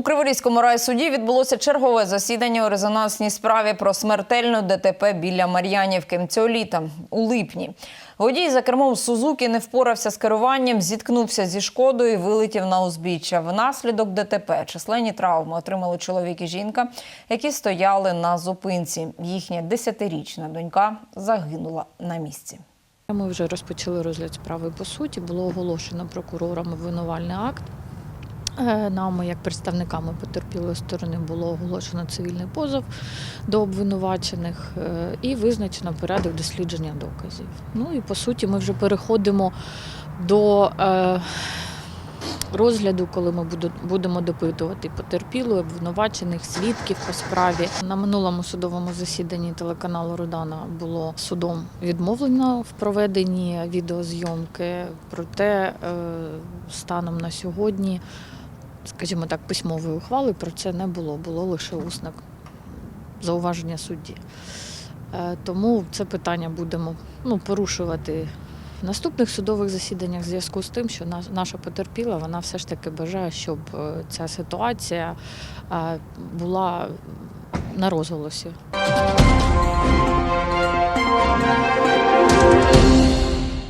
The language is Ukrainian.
У Криворізькому райсуді відбулося чергове засідання у резонансній справі про смертельну ДТП біля Мар'янівки цього літа у липні. Водій за кермом Сузуки не впорався з керуванням, зіткнувся зі шкодою і вилетів на узбіччя. Внаслідок ДТП численні травми отримали чоловік і жінка, які стояли на зупинці. Їхня десятирічна донька загинула на місці. Ми вже розпочали розгляд справи по суті. Було оголошено прокурором обвинувальний акт. Е, Нами, як представниками потерпілої сторони, було оголошено цивільний позов до обвинувачених е, і визначено порядок дослідження доказів. Ну і по суті, ми вже переходимо до е, розгляду, коли ми будемо допитувати потерпілу, обвинувачених, свідків по справі. На минулому судовому засіданні телеканалу Родана було судом відмовлено в проведенні відеозйомки. Проте станом на сьогодні, скажімо так, письмової ухвали про це не було. Було лише усне зауваження судді. Е, Тому це питання будемо ну, порушувати в наступних судових засіданнях в зв'язку з тим, що наша потерпіла, вона все ж таки бажає, щоб е, ця ситуація е, була на розголосі.